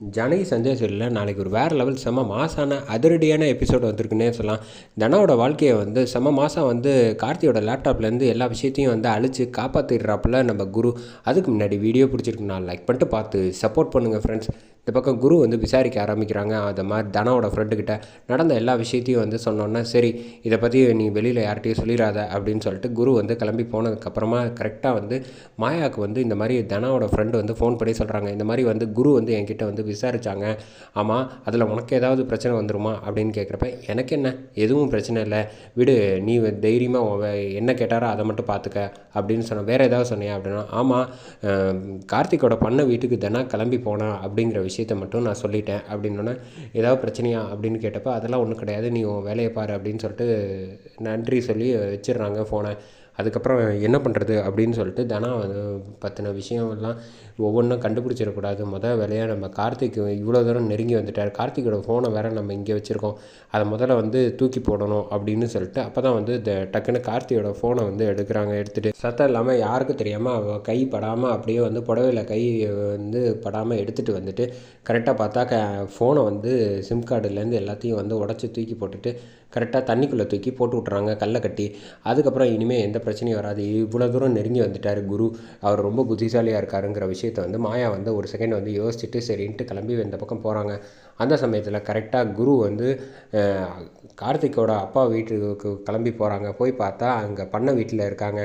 ஜானகி சஞ்சய் சீரியலில் நாளைக்கு ஒரு வேறு லெவல் செம மாசான அதிரடியான எபிசோடு வந்திருக்குன்னே சொல்லலாம். தனாவோட வாழ்க்கையை வந்து செம மாதம் வந்து கார்த்தியோட லேப்டாப்லேருந்து எல்லா விஷயத்தையும் வந்து அழித்து காப்பாற்றிடுறாப்புல நம்ம குரு. அதுக்கு முன்னாடி வீடியோ பிடிச்சிருக்கு நான் லைக் பண்ணிட்டு பார்த்து சப்போர்ட் பண்ணுங்கள் ஃப்ரெண்ட்ஸ் இந்த பக்கம் குரு வந்து விசாரிக்க ஆரம்பிக்கிறாங்க. அது மாதிரி தனாவோட ஃப்ரெண்டுக்கிட்ட நடந்த எல்லா விஷயத்தையும் வந்து சொன்னோன்னா சரி இதை பற்றி நீ வெளியில் யார்கிட்டையும் சொல்லிடாத அப்படின்னு சொல்லிட்டு குரு வந்து கிளம்பி போனதுக்கப்புறமா கரெக்டாக வந்து மாயாவுக்கு வந்து இந்த மாதிரி தனாவோட ஃப்ரெண்டு வந்து ஃபோன் பண்ணி சொல்கிறாங்க இந்த மாதிரி வந்து குரு வந்து என்கிட்ட வந்து விசாரித்தாங்க ஆமாம் அதில் உனக்கு ஏதாவது பிரச்சனை வந்துருமா? அப்படின்னு கேட்குறப்ப எனக்கு என்ன? எதுவும் பிரச்சனை இல்லை. விடு நீ தைரியமாக என்ன கேட்டாரோ அதை மட்டும் பார்த்துக்க அப்படின்னு சொன்ன வேறு ஏதாவது சொன்னியா அப்படின்னா ஆமாம் கார்த்திகோட கார்த்திக்கோட பண்ண வீட்டுக்கு தினம் கிளம்பி போனா அப்படிங்கிற விஷயத்த மட்டும் நான் சொல்லிட்டேன். அப்படின்னோடனே ஏதாவது பிரச்சனையா? அப்படின்னு கேட்டப்போ அதெல்லாம் ஒன்றும் கிடையாது. நீ உன் வேலையை பாரு அப்படின்னு சொல்லிட்டு நன்றி சொல்லி வச்சிடுறாங்க ஃபோனை அதுக்கப்புறம் என்ன பண்ணுறது அப்படின்னு சொல்லிட்டு தனா பற்றின விஷயம் எல்லாம் ஒவ்வொன்றும் கண்டுபிடிச்சிடக்கூடாது. மொதல் வேலையாக நம்ம கார்த்திக் இவ்வளோ தூரம் நெருங்கி வந்துட்டார். கார்த்திக்கோட ஃபோனை வேறு நம்ம இங்கே வச்சுருக்கோம். அதை முதல்ல வந்து தூக்கி போடணும் அப்படின்னு சொல்லிட்டு அப்போ தான் வந்து இந்த டக்குன்னு கார்த்தியோட ஃபோனை வந்து எடுக்கிறாங்க எடுத்துகிட்டு சத்தம் இல்லாமல் யாருக்கும் தெரியாமல் அவள் கை படாமல் அப்படியே வந்து புடவையில் கை வந்து படாமல் எடுத்துகிட்டு வந்துட்டு கரெக்டாக பார்த்தா க ஃபோனை வந்து சிம் கார்டுலேருந்து எல்லாத்தையும் வந்து உடச்சி தூக்கி போட்டுட்டு கரெக்டாக தண்ணிக்குள்ளே தூக்கி போட்டு விட்றாங்க கல்லை கட்டி. அதுக்கப்புறம் இனிமேல் எந்த பிரச்சனையும் வராது. இவ்வளோ தூரம் நெருங்கி வந்துட்டார் குரு. அவர் ரொம்ப புத்திசாலியாக இருக்காருங்கிற விஷயத்தை வந்து மாயா வந்து ஒரு செகண்ட் வந்து யோசிச்சுட்டு சரின்ட்டு கிளம்பி இந்த பக்கம் போகிறாங்க அந்த சமயத்தில் கரெக்டாக குரு வந்து கார்த்திக்கோட அப்பா வீட்டுக்கு கிளம்பி போகிறாங்க போய் பார்த்தா அங்கே பண்ண வீட்டில் இருக்காங்க.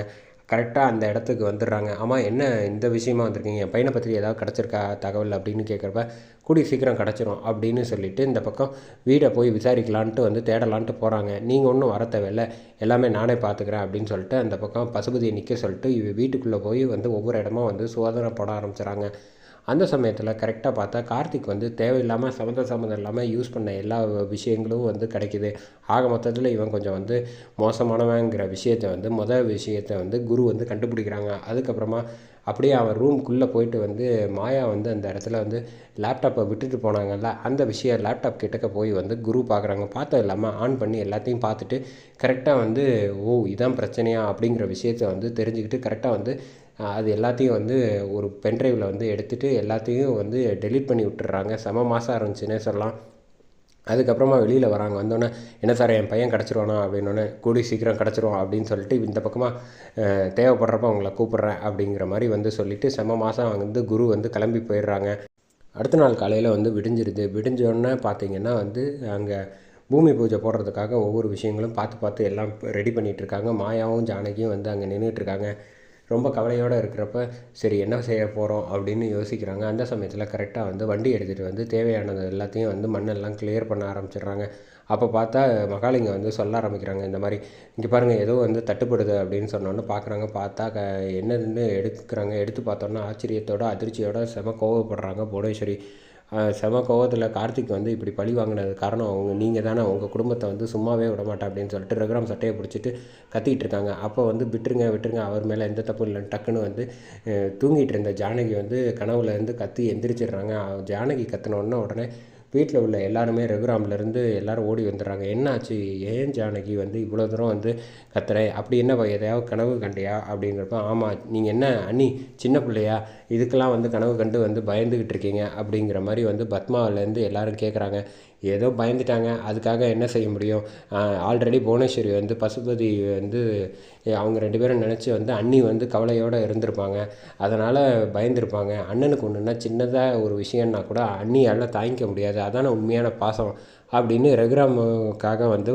கரெக்டாக அந்த இடத்துக்கு வந்துடுறாங்க. ஆமாம் என்ன இந்த விஷயமா வந்திருக்கீங்க? என் பையனை பற்றி ஏதாவது கிடச்சிருக்கா தகவல் அப்படின்னு கேட்குறப்ப கூடி சீக்கிரம் கிடச்சிரும் அப்படின்னு சொல்லிட்டு இந்த பக்கம் வீடை போய் விசாரிக்கலான்ட்டு வந்து தேடலான்ட்டு போகிறாங்க நீங்கள் ஒன்றும் வர தேவையில்ல. எல்லாமே நானே பார்த்துக்கிறேன் அப்படின்னு சொல்லிட்டு அந்த பக்கம் பசுபதியை நிற்க சொல்லிட்டு இவ வீட்டுக்குள்ளே போய் வந்து ஒவ்வொரு இடமா வந்து சோதனை போட ஆரம்பிச்சிடுறாங்க அந்த சமயத்தில் கரெக்டாக பார்த்தா கார்த்திக் வந்து தேவையில்லாமல் சம்மந்த சம்மந்தம் இல்லாமல் யூஸ் பண்ண எல்லா விஷயங்களும் வந்து கிடைக்கிது. ஆக மொத்தத்தில் இவன் கொஞ்சம் வந்து மோசமானவங்கிற விஷயத்தை வந்து மொதல் விஷயத்தை வந்து குரு வந்து கண்டுபிடிக்கிறாங்க. அதுக்கப்புறமா அப்படியே அவன் ரூம்குள்ளே போயிட்டு வந்து மாயா வந்து அந்த இடத்துல வந்து லேப்டாப்பை விட்டுட்டு போனாங்கல்ல அந்த விஷயம் லேப்டாப் கிட்டக்க போய் வந்து குரு பார்க்குறாங்க பார்த்தது இல்லாமல் ஆன் பண்ணி எல்லாத்தையும் பார்த்துட்டு கரெக்டாக வந்து ஓ இதான் பிரச்சனையா? அப்படிங்கிற விஷயத்த வந்து தெரிஞ்சுக்கிட்டு கரெக்டாக வந்து அது எல்லாத்தையும் வந்து ஒரு பென்ட்ரைவில் வந்து எடுத்துகிட்டு எல்லாத்தையும் வந்து டெலீட் பண்ணி விட்டுறாங்க செம மாதம் இருந்துச்சுன்னே சொல்லலாம். அதுக்கப்புறமா வெளியில் வராங்க. வந்தோடனே என்ன சார் என் பையன் கிடச்சிருவானா? அப்படின்னோடனே கூடி சீக்கிரம் கிடச்சிருவான் அப்படின்னு சொல்லிட்டு இந்த பக்கமாக தேவைப்படுறப்ப அவங்கள கூப்பிட்றேன் அப்படிங்கிற மாதிரி வந்து சொல்லிவிட்டு செம மாதம் வந்து குரு வந்து கிளம்பி போயிடுறாங்க. அடுத்த நாள் காலையில் வந்து விடிஞ்சிருது. விடிஞ்சோடனே பார்த்தீங்கன்னா வந்து அங்கே பூமி பூஜை போடுறதுக்காக ஒவ்வொரு விஷயங்களும் பார்த்து பார்த்து எல்லாம் ரெடி பண்ணிகிட்டு இருக்காங்க. மாயாவும் ஜானகியும் வந்து அங்கே நின்றுட்டுருக்காங்க ரொம்ப கவலையோடு இருக்கிறப்ப சரி என்ன செய்ய போகிறோம் அப்படின்னு யோசிக்கிறாங்க. அந்த சமயத்தில் கரெக்டாக வந்து வண்டி எடுத்துகிட்டு வந்து தேவையானது எல்லாத்தையும் வந்து மண்ணெல்லாம் கிளியர் பண்ண ஆரம்பிச்சிடுறாங்க. அப்போ பார்த்தா மகாலிங்க வந்து சொல்ல ஆரம்பிக்கிறாங்க இந்த மாதிரி இங்கே பாருங்கள் ஏதோ வந்து தட்டுப்படுது அப்படின்னு சொன்னோன்னு பார்க்குறாங்க. பார்த்தா க என்னதுன்னு எடுக்கிறாங்க. எடுத்து பார்த்தோன்னா ஆச்சரியத்தோட அதிர்ச்சியோட செம கோவப்படுறாங்க. புவனேஸ்வரி செம கோவத்தில் கார்த்திக் வந்து இப்படி பழி வாங்கினது காரணம் அவங்க நீங்கள் தானே உங்கள் குடும்பத்தை வந்து சும்மாவே விட மாட்டேன் அப்படின்னு சொல்லிட்டு ரகுராம் சட்டையை பிடிச்சிட்டு கத்திட்டு இருக்காங்க. அப்போ வந்து விட்டுருங்க விட்டுருங்க அவர் மேலே எந்த தப்பும் இல்லைன்னு டக்குன்னு வந்து தூங்கிட்டு இருந்த ஜானகி வந்து கனவுலேருந்து கத்தி எந்திரிச்சிடுறாங்க. ஜானகி கத்தின உடனே உடனே வீட்டில் உள்ள எல்லாருமே ரகுராம்லேருந்து எல்லாரும் ஓடி வந்துடுறாங்க. என்னாச்சு? ஏன் ஜானகி வந்து இவ்வளோ தூரம் வந்து கத்துற? அப்படி என்ன எதையாவது கனவு கண்டியா? அப்படிங்கிறப்ப ஆமாம் நீங்கள் என்ன அண்ணி சின்ன பிள்ளையா? இதுக்கெல்லாம் வந்து கனவு கண்டு வந்து பயந்துக்கிட்டு இருக்கீங்க. அப்படிங்கிற மாதிரி வந்து பத்மாவிலேருந்து எல்லாரும் கேட்குறாங்க ஏதோ பயந்துட்டாங்க. அதுக்காக என்ன செய்ய முடியும்? ஆல்ரெடி புவனேஸ்வரி வந்து பசுபதி வந்து அவங்க ரெண்டு பேரும் நினச்சி வந்து அண்ணி வந்து கவலையோடு இருந்திருப்பாங்க. அதனால் பயந்துருப்பாங்க. அண்ணனுக்கு ஒன்றுனா சின்னதாக ஒரு விஷயம்னா கூட அண்ணியால் தாங்கிக்க முடியாது. அதான உண்மையான பாசம் அப்படின்னு ரகுராமுக்காக வந்து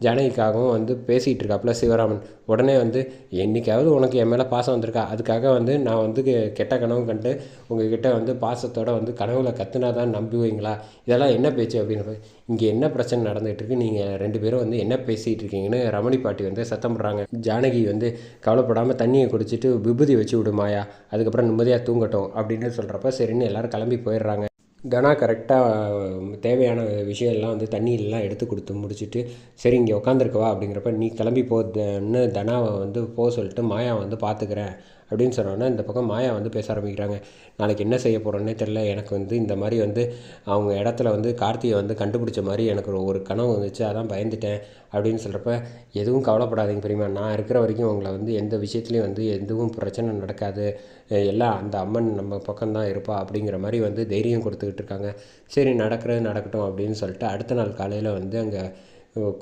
ஜானகிக்காகவும் வந்து பேசிகிட்டு இருக்காப்புல சிவராமன். உடனே வந்து என்னைக்காவது உனக்கு என் மேலே பாசம் வந்திருக்கா? அதுக்காக வந்து நான் வந்து கெ- கெட்ட கனவு கண்டு உங்ககிட்ட வந்து பாசத்தோடு வந்து கனவுல கத்துனா தான் நம்புவீங்களா இதெல்லாம் என்ன பேச்சு? அப்படின்னு இங்கே என்ன பிரச்சனை நடந்துகிட்டு இருக்கு நீங்கள் ரெண்டு பேரும் வந்து என்ன பேசிகிட்டு இருக்கீங்கன்னு ரமணி பாட்டி வந்து சத்தம் போடுறாங்க. ஜானகி வந்து கவலைப்படாமல் தண்ணியை குடிச்சிட்டு விபூதி வச்சு விடுமாயா அதுக்கப்புறம் நிம்மதியாக தூங்கட்டும் அப்படின்னு சொல்கிறப்ப சரின்னு எல்லாரும் கிளம்பி போயிடுறாங்க. தனா கரெக்டாக தேவையான விஷயம்லாம் வந்து தண்ணியெல்லாம் எடுத்து கொடுத்து முடிச்சுட்டு சரி இங்கே உட்காந்துருக்கவா அப்படிங்கிறப்ப நீ கிளம்பி போன்னு தனாவை வந்து போக சொல்லிட்டு மாயா வந்து பார்த்துக்கிறேன். அப்படின்னு சொன்னோன்னே இந்த பக்கம் மாயா வந்து பேச ஆரம்பிக்கிறாங்க. நாளைக்கு என்ன செய்ய போகிறோன்னே தெரில எனக்கு வந்து இந்த மாதிரி வந்து அவங்க இடத்துல வந்து கார்த்தியை வந்து கண்டுபிடிச்ச மாதிரி எனக்கு ஒரு- ஒரு கனவு வந்துச்சு. அதான் பயந்துட்டேன் அப்படின்னு சொல்கிறப்ப எதுவும் கவலைப்படாதீங்க பெரியம்மா. நான் இருக்கிற வரைக்கும் உங்களை வந்து எந்த விஷயத்துலையும் வந்து எதுவும் பிரச்சனை நடக்காது. எல்லாம் அந்த அம்மன் நம்ம பக்கம்தான் இருப்பா அப்படிங்கிற மாதிரி வந்து தைரியம் கொடுத்துக்கிட்டு இருக்காங்க. சரி நடக்கிறது நடக்கட்டும் அப்படின்னு சொல்லிட்டு அடுத்த நாள் காலையில் வந்து அங்கே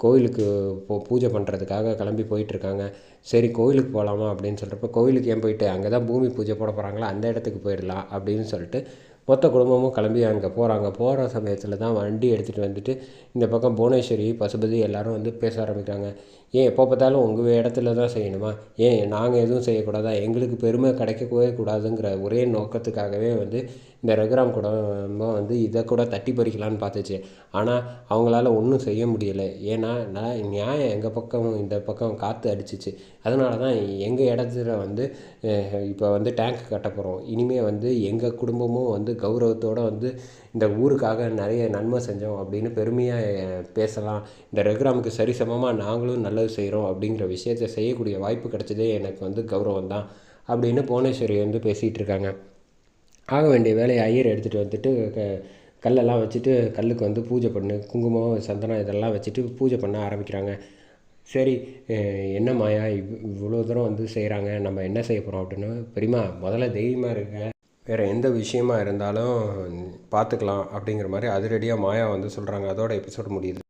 கோயிலுக்கு போ பூஜை பண்ணுறதுக்காக கிளம்பி போயிட்டுருக்காங்க. சரி கோயிலுக்கு போகலாமா அப்படின்னு சொல்கிறப்ப கோயிலுக்கு ஏன் போயிட்டு அங்கே தான் பூமி பூஜை போட போகிறாங்களா அந்த இடத்துக்கு போயிடலாம் அப்படின்னு சொல்லிட்டு மொத்த குடும்பமும் கிளம்பி அங்கே போகிறாங்க போகிற சமயத்தில் தான் வண்டி எடுத்துகிட்டு வந்துட்டு இந்த பக்கம் புவனேஸ்வரி பசுபதி எல்லாரும் வந்து பேச ஆரம்பிக்கிறாங்க. ஏன் எப்போ பார்த்தாலும் உங்கள் இடத்துல தான் செய்யணுமா? ஏன் நாங்கள் எதுவும் செய்யக்கூடாதா? எங்களுக்கு பெருமை கிடைக்கவே கூடாதுங்கிற ஒரே நோக்கத்துக்காகவே வந்து இந்த ரகுராம் குடும்பம் வந்து இதை கூட தட்டி பறிக்கலான்னு பார்த்துச்சு. ஆனால் அவங்களால ஒன்றும் செய்ய முடியலை. ஏன்னா நான் நியாயம் எங்கள் பக்கம் இந்த பக்கம் காற்று அடிச்சிச்சு. அதனால தான் எங்கள் இடத்துல வந்து இப்போ வந்து டேங்க் கட்ட போகிறோம் இனிமேல் வந்து எங்கள் குடும்பமும் வந்து கௌரவத்தோடு வந்து இந்த ஊருக்காக நிறைய நன்மை செஞ்சோம் அப்படின்னு பெருமையாக பேசலாம். இந்த ரகுராமுக்கு சரிசமமாக நாங்களும் நல்லது செய்கிறோம் அப்படிங்கிற விஷயத்தை செய்யக்கூடிய வாய்ப்பு கிடைச்சதே எனக்கு வந்து கௌரவம் தான் அப்படின்னு புவனேஸ்வரி வந்து பேசிகிட்டு இருக்காங்க. ஆக வேண்டிய வேலையை ஐயர் எடுத்துகிட்டு வந்துட்டு க கல்லெல்லாம் வச்சுட்டு கல்லுக்கு வந்து பூஜை பண்ணு குங்குமம் சந்தனம் இதெல்லாம் வச்சுட்டு பூஜை பண்ண ஆரம்பிக்கிறாங்க. சரி என்ன மாயா இவ் இவ்வளோ தூரம் வந்து செய்கிறாங்க நம்ம என்ன செய்ய போகிறோம் அப்படின்னு? பெரியம்மா முதல்ல தைரியமாக இருக்க வேறு எந்த விஷயமா இருந்தாலும் பார்த்துக்கலாம் அப்படிங்கிற மாதிரி அதிரடியாக மாயா வந்து சொல்கிறாங்க அதோட எபிசோடு முடியுது.